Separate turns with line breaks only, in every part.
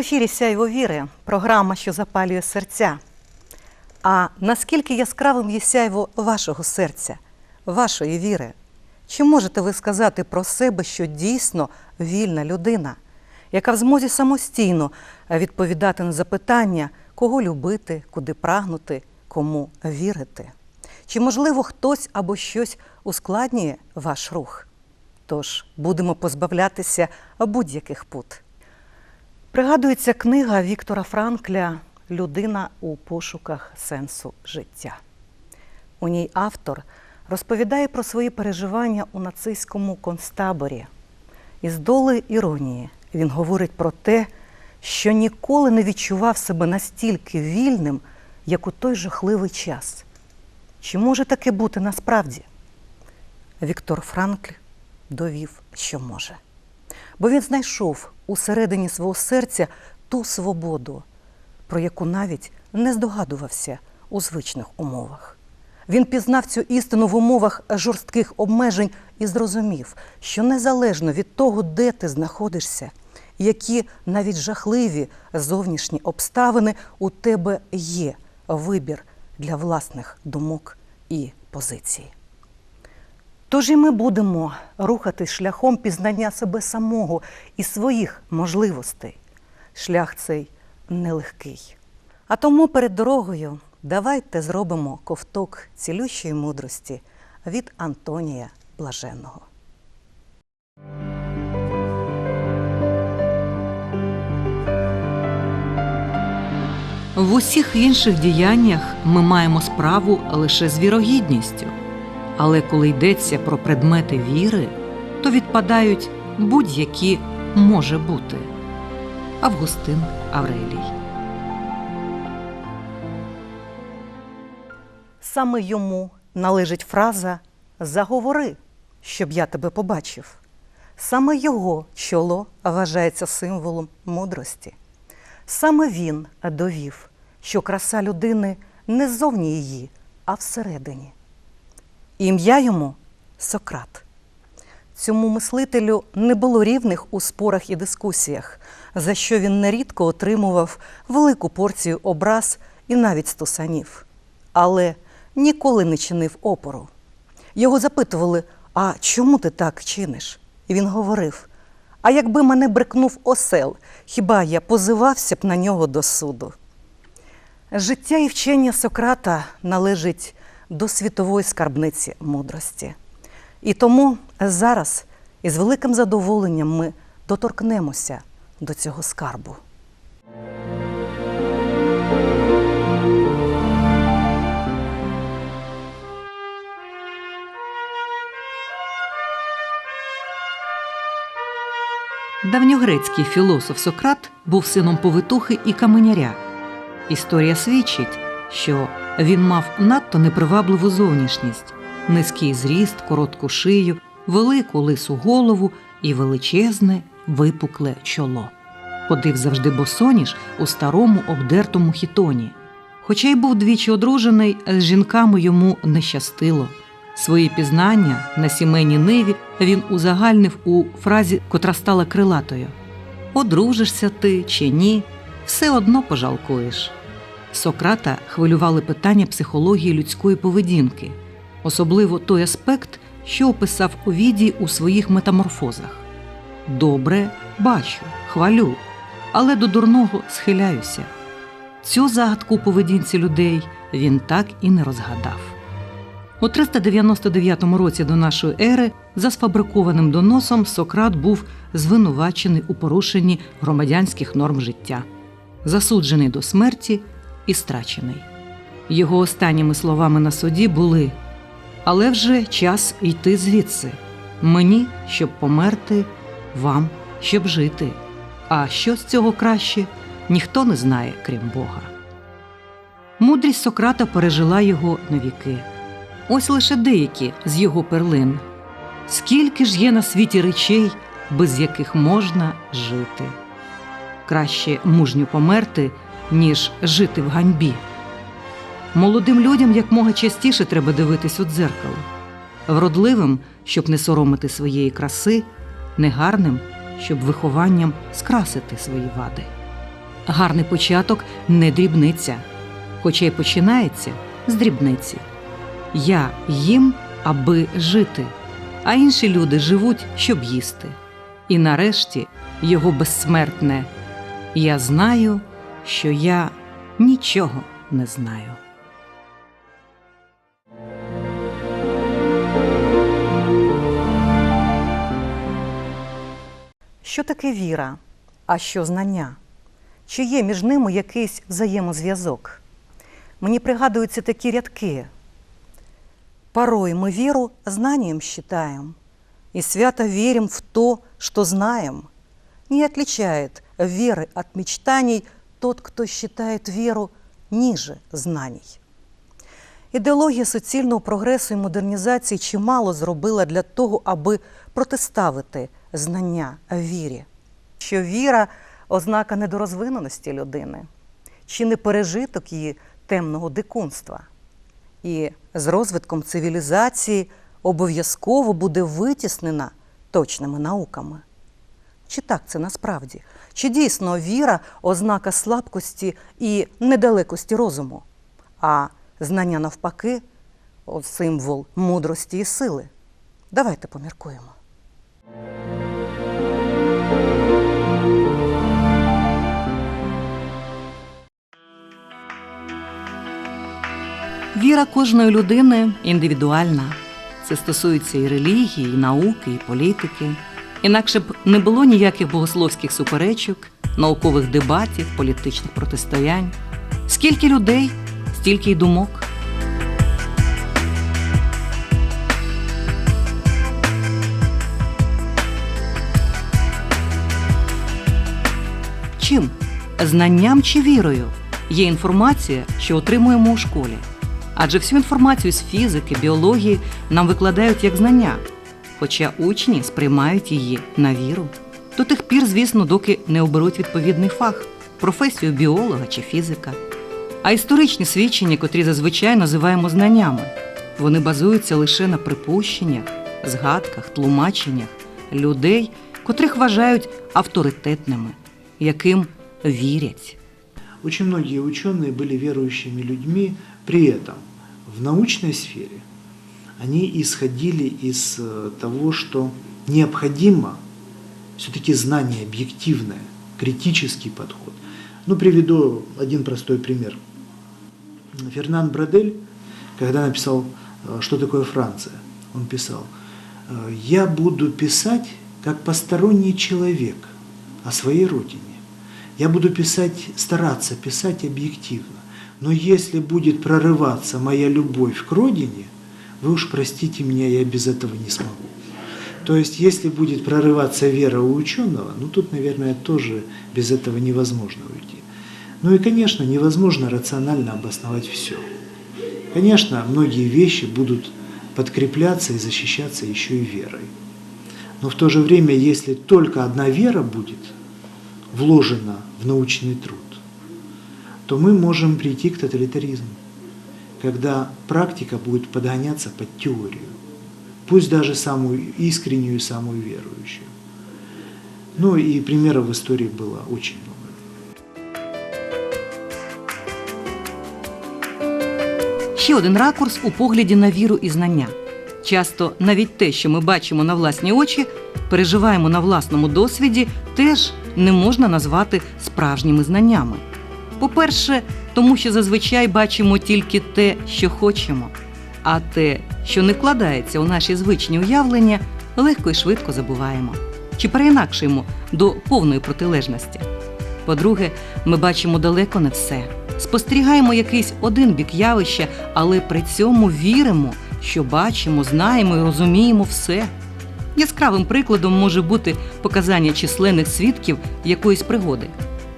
Ефірі Сяйво віри, програма, що запалює серця. А наскільки яскравим є сяйво вашого серця, вашої віри? Чи можете ви сказати про себе, що дійсно вільна людина, яка в змозі самостійно відповідати на запитання, кого любити, куди прагнути, кому вірити? Чи, можливо, хтось або щось ускладнює ваш рух? Тож будемо позбавлятися будь-яких пут. Пригадується книга Віктора Франкля Людина у пошуках сенсу життя. У ній автор розповідає про свої переживання у нацистському концтаборі. З доли іронії він говорить про те, що ніколи не відчував себе настільки вільним, як у той жахливий час. Чи може таке бути насправді? Віктор Франкль довів, що може. Бо він знайшов у середині свого серця ту свободу, про яку навіть не здогадувався у звичних умовах. Він пізнав цю істину в умовах жорстких обмежень і зрозумів, що незалежно від того, де ти знаходишся, які навіть жахливі зовнішні обставини у тебе є вибір для власних думок і позицій. Тож і ми будемо рухатись шляхом пізнання себе самого і своїх можливостей. Шлях цей нелегкий. А тому перед дорогою давайте зробимо ковток цілющої мудрості від Антонія Блаженного.
В усіх інших діяннях ми маємо справу лише з вірогідністю. Але коли йдеться про предмети віри, то відпадають будь-які може бути. Августин Аврелій.
Саме йому належить фраза Заговори, щоб я тебе побачив. Саме його чоло вважається символом мудрості. Саме він довів, що краса людини не ззовні її, а всередині. Ім'я йому Сократ. Цьому мислителю не було рівних у спорах і дискусіях, за що він нерідко отримував велику порцію образ і навіть стусанів. Але ніколи не чинив опору. Його запитували: А чому ти так чиниш? І він говорив: А якби мене брикнув осел, хіба я позивався б на нього до суду? Життя і вчення Сократа належить до світової скарбниці мудрості. І тому зараз із великим задоволенням ми доторкнемося до цього скарбу.
Давньогрецький філософ Сократ був сином повитухи і каменяря. Історія свідчить, що він мав надто непривабливу зовнішність, низький зріст, коротку шию, велику лису голову і величезне випукле чоло. Ходив завжди босоніж у старому обдертому хітоні. Хоча й був двічі одружений, з жінками йому не щастило. Свої пізнання на сімейній ниві він узагальнив у фразі, котра стала крилатою: Одружишся ти чи ні, все одно пожалкуєш. Сократа хвилювали питання психології людської поведінки, особливо той аспект, що описав Овідій у своїх метаморфозах. Добре бачу, хвалю, але до дурного схиляюся. Цю загадку у поведінці людей він так і не розгадав. У 399 році до нашої ери за сфабрикованим доносом Сократ був звинувачений у порушенні громадянських норм життя, засуджений до смерті і страчений. Його останніми словами на суді були: Але вже час йти звідси. Мені, щоб померти, вам, щоб жити. А що з цього краще, ніхто не знає, крім Бога. Мудрість Сократа пережила його на віки. Ось лише деякі з його перлин. Скільки ж є на світі речей, без яких можна жити? Краще мужньо померти, ніж жити в ганьбі. Молодим людям якмога частіше треба дивитись у дзеркало, вродливим, щоб не соромити своєї краси, негарним, щоб вихованням скрасити свої вади. Гарний початок не дрібниця, хоча й починається з дрібниці. Я їм, аби жити, а інші люди живуть, щоб їсти. І нарешті його безсмертне Я знаю, що я нічого не знаю.
Що таке віра, а що знання? Чи є між ними якийсь взаємозв'язок? Мені пригадуються такі рядки. Порой мы веру знанием считаем, и свято верим в то, что знаем. Не отличает веры от мечтаний тот, кто считает веру ниже знаний. Ідеологія суцільного прогресу і модернізації чимало зробила для того, аби протиставити знання вірі. Що віра ознака недорозвиненості людини, чи не пережиток її темного дикунства. І з розвитком цивілізації обов'язково буде витіснена точними науками. Чи так це насправді? Чи дійсно віра ознака слабкості і недалекості розуму, а знання навпаки символ мудрості і сили? Давайте поміркуємо.
Віра кожної людини індивідуальна. Це стосується і релігії, і науки, і політики. Інакше б не було ніяких богословських суперечок, наукових дебатів, політичних протистоянь. Скільки людей, стільки й думок. Чим? Знанням чи вірою є інформація, що отримуємо у школі. Адже всю інформацію з фізики, біології нам викладають як знання, хоча учні сприймають її на віру. До тих пір, звісно, доки не оберуть відповідний фах, професію біолога чи фізика. А історичні свідчення, котрі зазвичай називаємо знаннями, вони базуються лише на припущеннях, згадках, тлумаченнях людей, котрих вважають авторитетними, яким вірять.
Очень многие ученые были верующими людьми, при этом в научной сфере они исходили из э, того, что необходимо все-таки знание объективное, критический подход. Ну, приведу один простой пример. Фернан Брадель, когда написал э, «Что такое Франция?», он писал, «Э, «Я буду писать как посторонний человек о своей родине. Я буду писать, стараться писать объективно. Но если будет прорываться моя любовь к родине, вы уж простите меня, я без этого не смогу. То есть, если будет прорываться вера у ученого, ну тут, наверное, тоже без этого невозможно уйти. Ну и, конечно, невозможно рационально обосновать все. Конечно, многие вещи будут подкрепляться и защищаться еще и верой. Но в то же время, если только одна вера будет вложена в научный труд, то мы можем прийти к тоталитаризму, когда практика будет подгоняться под теорию, пусть даже самую искреннюю самую верующую. Ну и примеров в истории было очень много.
Ще один ракурс у погляді на віру і знання. Часто навіть те, що ми бачимо на власні очі, переживаємо на власному досвіді, теж не можна назвати справжніми знаннями. По-перше, тому що зазвичай бачимо тільки те, що хочемо, а те, що не вкладається у наші звичні уявлення, легко і швидко забуваємо чи переінакшуємо до повної протилежності. По-друге, ми бачимо далеко не все. Спостерігаємо якийсь один бік явища, але при цьому віримо, що бачимо, знаємо і розуміємо все. Яскравим прикладом може бути показання численних свідків якоїсь пригоди.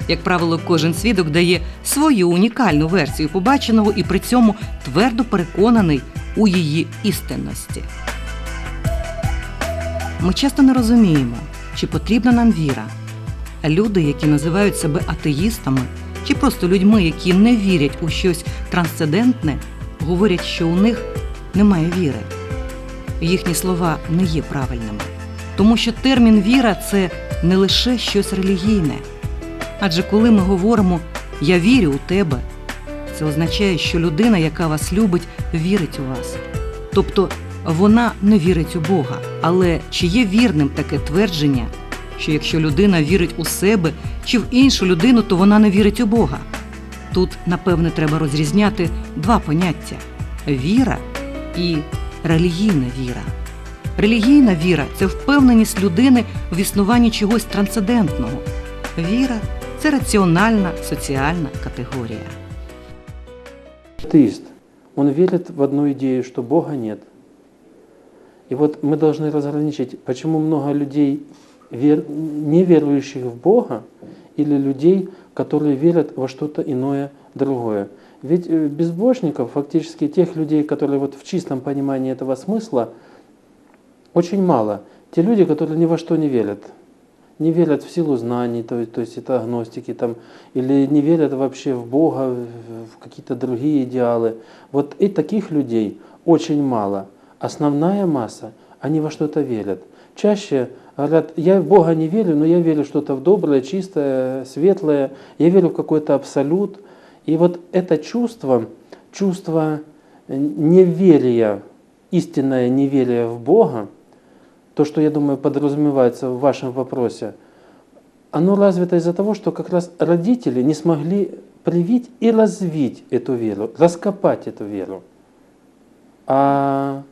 Як правило, кожен свідок дає свою унікальну версію побаченого і при цьому твердо переконаний у її істинності. Ми часто не розуміємо, чи потрібна нам віра. Люди, які називають себе атеїстами, чи просто людьми, які не вірять у щось трансцендентне, говорять, що у них немає віри. Їхні слова не є правильними, тому що термін віра це не лише щось релігійне. Адже коли ми говоримо Я вірю у тебе, це означає, що людина, яка вас любить, вірить у вас. Тобто вона не вірить у Бога. Але чи є вірним таке твердження, що якщо людина вірить у себе чи в іншу людину, то вона не вірить у Бога? Тут, напевне, треба розрізняти два поняття віра і релігійна віра. Релігійна віра це впевненість людини в існуванні чогось трансцендентного. Віра це раціональна соціальна категорія.
Атеист, он верит в одну идею, что Бога нет. И вот мы должны разграничить, почему много людей, вер... не верующих в Бога, или людей, которые верят во что-то иное, другое. Ведь э, безбожников, фактически тех людей, которые вот в чистом понимании этого смысла, очень мало. Те люди, которые ни во что не верят. Не верят в силу знаний, то, то есть это агностики, там, или не верят вообще в Бога, в в какие-то другие идеалы. Вот и таких людей очень мало. Основная масса, они во что-то верят. Чаще говорят, я в Бога не верю, но я верю в что-то в доброе, чистое, светлое, я верю в какой-то абсолют. И вот это чувство, чувство э, неверия, истинное неверие в Бога, то, что, я думаю, подразумевается в вашем вопросе, оно развито из-за того, что как раз родители не смогли привить и развить эту веру, раскопать эту веру. А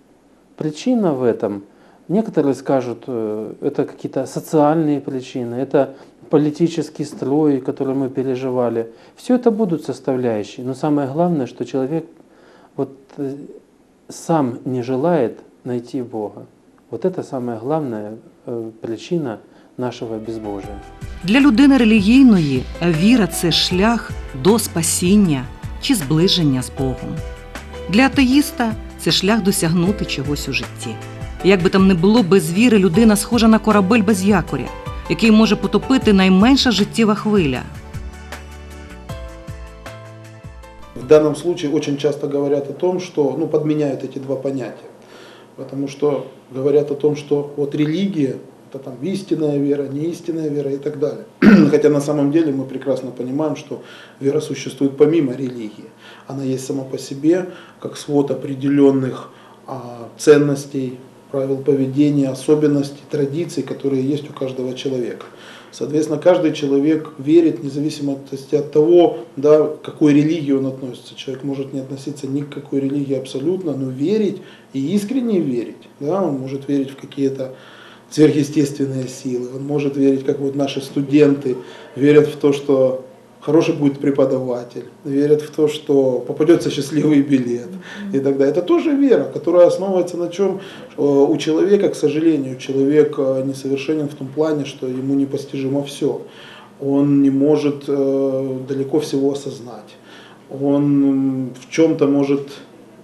причина в этом, некоторые скажут, э, это какие-то социальные причины, это политический строй, который мы переживали. Все это будут составляющие, но самое главное, что человек вот э, сам не желает найти Бога. Вот это самая главная э, причина нашего безбожия.
Для людини релігійної віра це шлях до спасіння чи зближення з Богом. Для атеїста це шлях досягнути чогось у житті. Як би там не було, без віри людина схожа на корабель без якоря, який може потопити найменша життєва хвиля.
В данном случае очень часто говорят о том, что, ну, подменяют эти два понятия. Потому что говорят о том, что вот религия, это там истинная вера, неистинная вера и так далее. Хотя на самом деле мы прекрасно понимаем, что вера существует помимо религии. Она есть сама по себе, как свод определенных а, ценностей, правил поведения, особенностей, традиций, которые есть у каждого человека. Соответственно, каждый человек верит, независимо от- того, да, к какой религии он относится. Человек может не относиться ни к какой религии абсолютно, но верить и искренне верить. Да, он может верить в какие-то сверхъестественные силы, он может верить, как вот наши студенты верят в то, что хороший будет преподаватель, верят в то, что попадется счастливый билет и так далее. Это тоже вера, которая основывается на чем? Э, У человека, к сожалению, человек э, несовершенен в том плане, что ему непостижимо все. Он не может э, далеко всего осознать. Он в чем-то может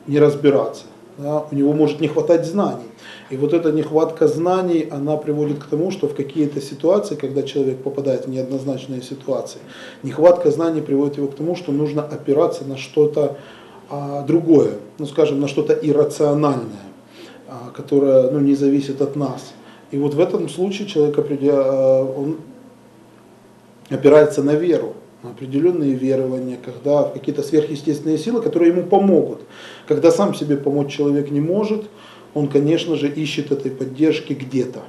не разбираться. да, У него может не хватать знаний. И вот эта нехватка знаний, она приводит к тому, что в какие-то ситуации, когда человек попадает в неоднозначные ситуации, нехватка знаний приводит его к тому, что нужно опираться на что-то а, другое, ну скажем, на что-то иррациональное, а, которое ну, не зависит от нас. И вот в этом случае человек а, он опирается на веру, на определенные верования, когда какие-то сверхъестественные силы, которые ему помогут. Когда сам себе помочь человек не может, он, конечно же, ищет этой поддержки где-то.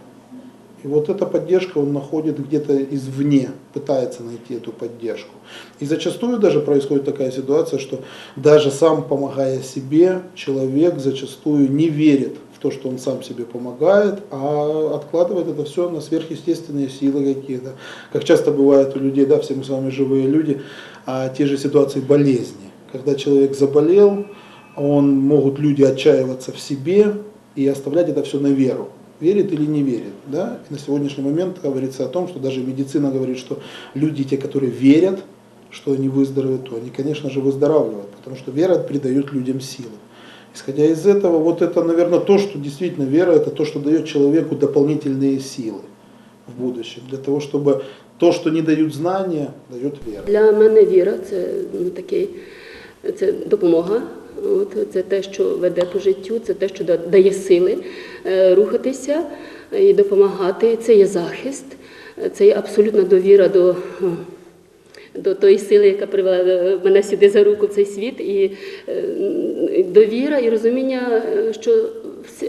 И вот эта поддержка он находит где-то извне, пытается найти эту поддержку. И зачастую даже происходит такая ситуация, что даже сам помогая себе, человек зачастую не верит в то, что он сам себе помогает, а откладывает это все на сверхъестественные силы какие-то. Как часто бывает у людей, да, все мы с вами живые люди, а те же ситуации болезни. Когда человек заболел, он, могут люди отчаиваться в себе и оставлять это все на веру. Верит или не верит. Да? И на сегодняшний момент говорится о том, что даже медицина говорит, что люди, те, которые верят, что они выздоровеют, то они, конечно же, выздоравливают, потому что вера придает людям силы. Исходя из этого, вот это, наверное, то, что действительно вера, это то, что дает человеку дополнительные силы в будущем, для того, чтобы то, что не дают знания, дает вера.
Для мене віра це ну, такий, це допомога. От, це те, що веде по життю, це те, що дає сили е, рухатися і допомагати. Це є захист, це є абсолютна довіра до, до тої сили, яка привела мене сюди за руку в цей світ, і е, довіра і розуміння, що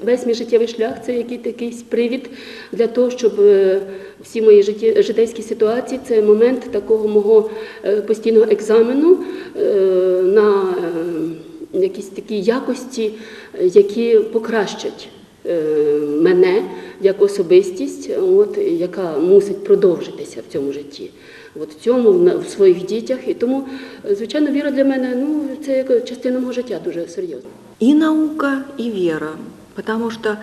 весь мій життєвий шлях це який- якийсь привід для того, щоб е, всі мої житейські ситуації це момент такого мого постійного екзамену на якісь такі якості, е, які покращать е, мене як особистість, от, яка мусить продовжитися в цьому житті. От в цьому, в на- в своїх дітях. І тому, е, звичайно, віра для мене ну, це як частина мого життя дуже серйозна.
и наука, и вера, потому что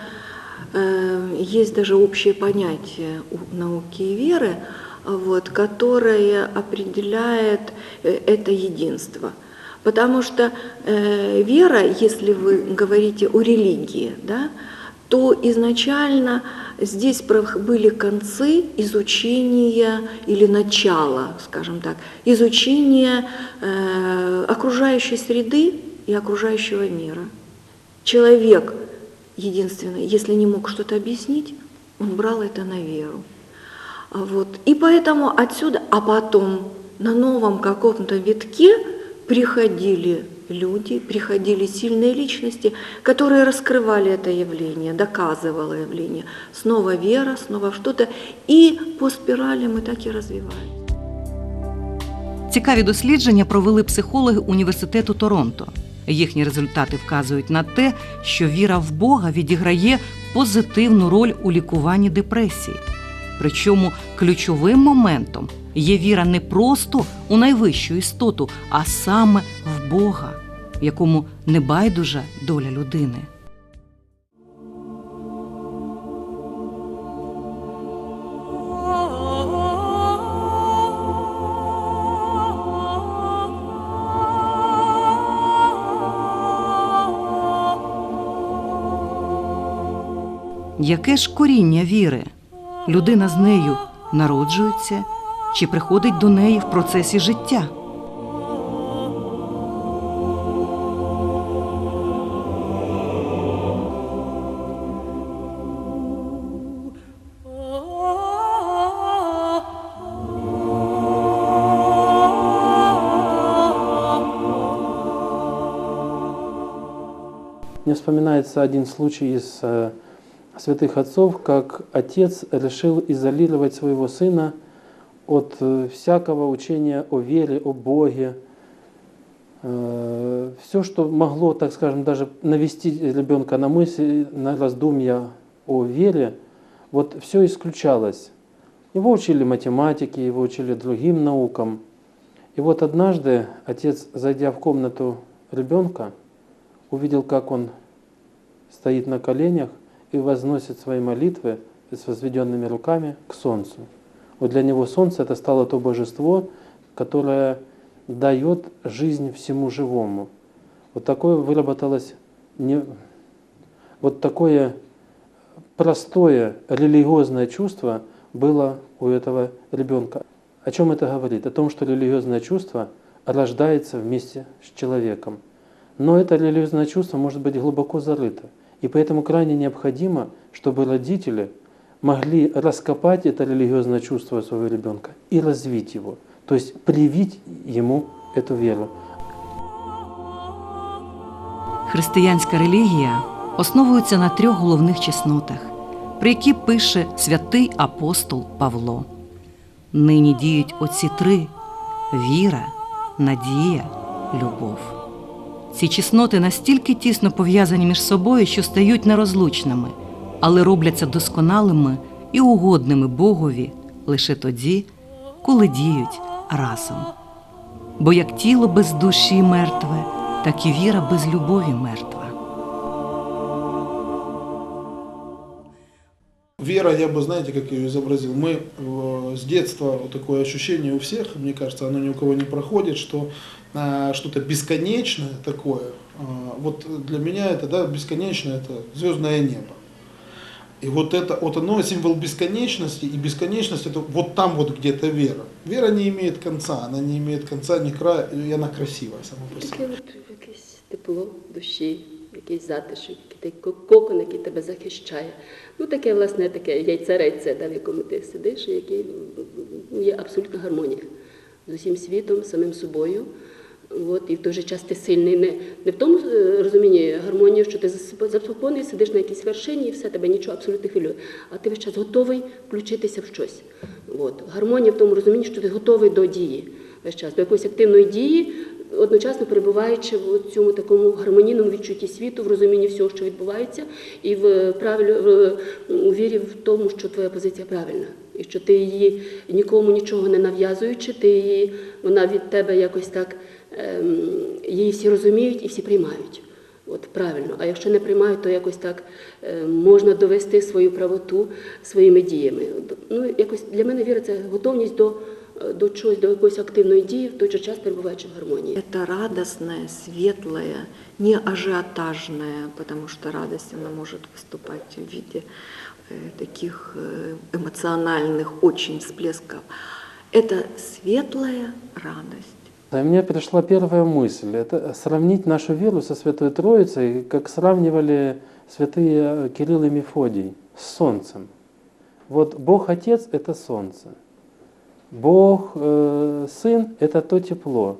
э, есть даже общее понятие у науки и веры, вот, которое определяет э, это единство. Потому что э, вера, если вы говорите о религии, да, то изначально здесь были концы изучения или начало, скажем так, изучения э, окружающей среды и окружающего мира. Человек единственный, если не мог что-то объяснить, он брал это на веру. Вот. И поэтому отсюда, а потом на новом каком-то витке приходили люди, приходили сильные личности, которые раскрывали это явление, доказывало явление. Снова вера, снова что-то. И по спирали мы так и развиваем.
Цікаві дослідження провели психологи університету Торонто. Їхні результати вказують на те, що віра в Бога відіграє позитивну роль у лікуванні депресії. Причому ключовим моментом є віра не просто у найвищу істоту, а саме в Бога, якому не байдужа доля людини. Яке ж коріння віри? Людина з нею народжується чи приходить до неї в процесі життя?
Мне вспоминается один случай из э, святых отцов, как отец решил изолировать своего сына от э, всякого учения о вере, о Боге. Все, что могло, так скажем, даже навести ребенка на мысль, на раздумья о вере, вот все исключалось. Его учили математике, его учили другим наукам. И вот однажды отец, зайдя в комнату ребенка, увидел, как он стоит на коленях и возносит свои молитвы с возведенными руками к солнцу. Вот для него солнце это стало то божество, которое дает жизнь всему живому. Вот такое выработалось не, вот такое простое религиозное чувство было у этого ребенка. О чем это говорит? О том, что религиозное чувство рождается вместе с человеком. Но это религиозное чувство может быть глубоко зарыто. И поэтому крайне необходимо, чтобы родители могли раскопать это религиозное чувство своего ребенка и развить его. То есть привить ему эту веру.
Християнська релігія основується на трьох головних чеснотах, про які пише святий апостол Павло. Нині діють оці три віра, надія, любов. Ці чесноти настільки тісно пов'язані між собою, що стають нерозлучними, але робляться досконалими і угодними Богові лише тоді, коли діють разом. Бо як тіло без душі мертве, так і віра без любові мертва.
Вера, я бы, знаете, как ее изобразил, мы э, с детства, вот такое ощущение у всех, мне кажется, оно ни у кого не проходит, что э, что-то бесконечное такое, э, вот для меня это, да, бесконечное, это звездное небо. И вот это, вот оно символ бесконечности, и бесконечность это вот там вот где-то вера. Вера не имеет конца, она не имеет конца, ни края, и она красивая сама по себе.
Таке от якесь тепло душі, якийсь затишок, який той кокон, який тебе захищає. Ну таке, власне, таке яйце райце, да, в якому ти сидиш, і який ну, є абсолютна гармонія. з усім світом, з самим собою. От, і в той же час ти сильний не, не в тому е, розумінні гармонії, що ти заспокоєний, сидиш на якійсь вершині і все, тебе нічого абсолютно хвилює. А ти весь час готовий включитися в щось. От. Гармонія в тому розумінні, що ти готовий до дії весь час, до якоїсь активної дії, одночасно перебуваючи в цьому такому гармонійному відчутті світу, в розумінні всього, що відбувається, і в правиль, в, у вірі в тому, що твоя позиція правильна. І що ти її нікому нічого не нав'язуючи, ти її, вона від тебе якось так її всі розуміють і всі приймають. От правильно. А якщо не приймають, то якось так е, можна довести свою правоту своїми діями. Ну, якось для мене віра це готовність до, е, до чогось, до якоїсь активної дії, в той же час перебуваючи в гармонії.
Это радостное, светлое, не ажиотажное, потому что радость она может выступать в виде э, таких э, эмоциональных очень всплесков. Это светлая радость.
И мне пришла первая мысль, это сравнить нашу веру со Святой Троицей, как сравнивали святые Кирилл и Мефодий с Солнцем. Вот Бог Отец – это Солнце, Бог э, Сын – это то тепло,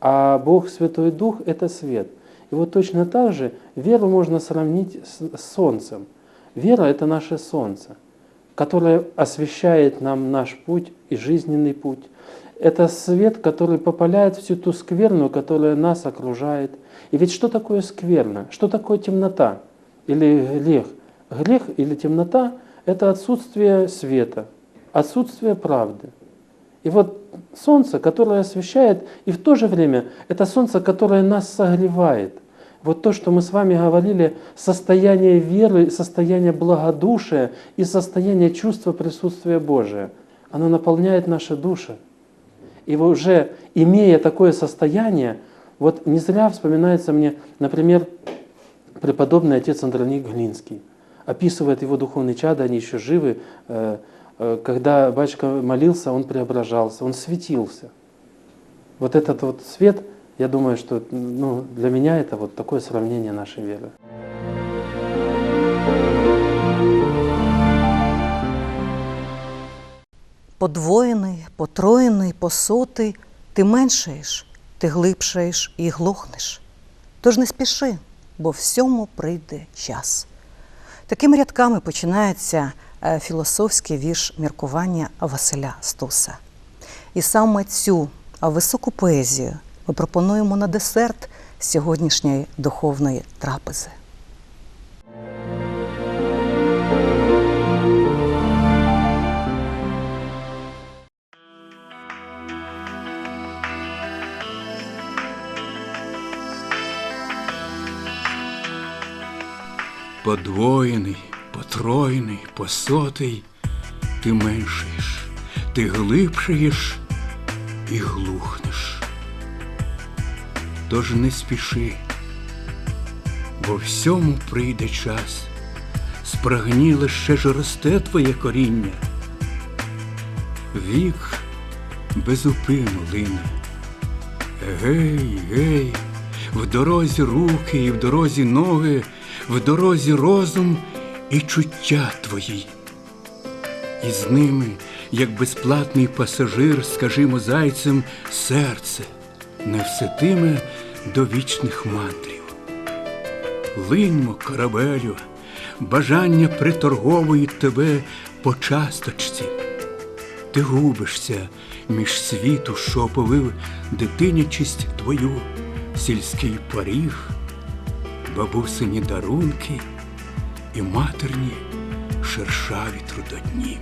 а Бог Святой Дух – это свет. И вот точно так же веру можно сравнить с Солнцем. Вера – это наше Солнце, которое освещает нам наш путь и жизненный путь. Это свет, который попаляет всю ту скверну, которая нас окружает. И ведь что такое скверно? Что такое темнота или грех? Грех или темнота – это отсутствие света, отсутствие правды. И вот солнце, которое освещает, и в то же время это солнце, которое нас согревает. Вот то, что мы с вами говорили, состояние веры, состояние благодушия и состояние чувства присутствия Божия, оно наполняет наши души. И вы уже имея такое состояние, вот не зря вспоминается мне, например, преподобный отец Андроник Глинский. Описывает его духовные чада, они еще живы. э, э, Когда батюшка молился, он преображался, он светился. Вот этот вот свет, я думаю, что ну, для меня это вот такое сравнение нашей веры.
Подвоєний, потроєний, посотий, ти меншаєш, ти глибшаєш і глохнеш. Тож не спіши, бо всьому прийде час. Такими рядками починається е, філософський вірш міркування Василя Стуса. І саме цю високу поезію ми пропонуємо на десерт сьогоднішньої духовної трапези.
Подвоєний, потроєний, посотий, ти меншаєш, ти глибшаєш і глухнеш. Тож не спіши, бо всьому прийде час, спрагніле ще ж росте твоє коріння. Вік безупину лине. Гей, гей, в дорозі руки і в дорозі ноги, в дорозі розум і чуття твої. І з ними, як безплатний пасажир, скажімо зайцем, серце не всетиме до вічних мандрів. Линьмо, корабелю, бажання приторговують тебе по часточці. Ти губишся між світу, що оповив дитинячість твою, сільський поріг, бабусині дарунки і матерні шершаві трудодні.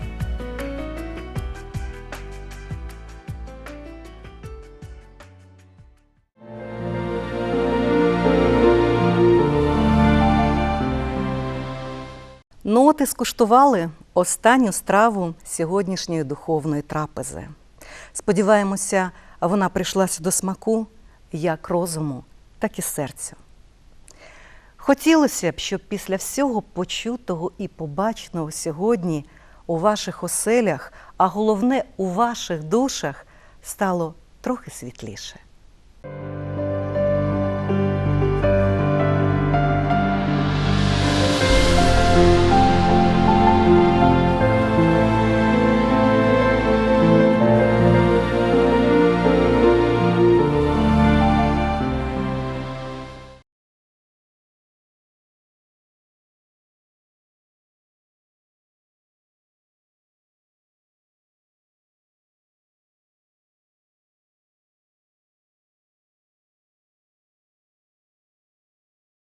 Ну, от і скуштували останню страву сьогоднішньої духовної трапези. Сподіваємося, вона прийшлася до смаку як розуму, так і серцю. Хотілося б, щоб після всього почутого і побаченого сьогодні у ваших оселях, а головне у ваших душах, стало трохи світліше.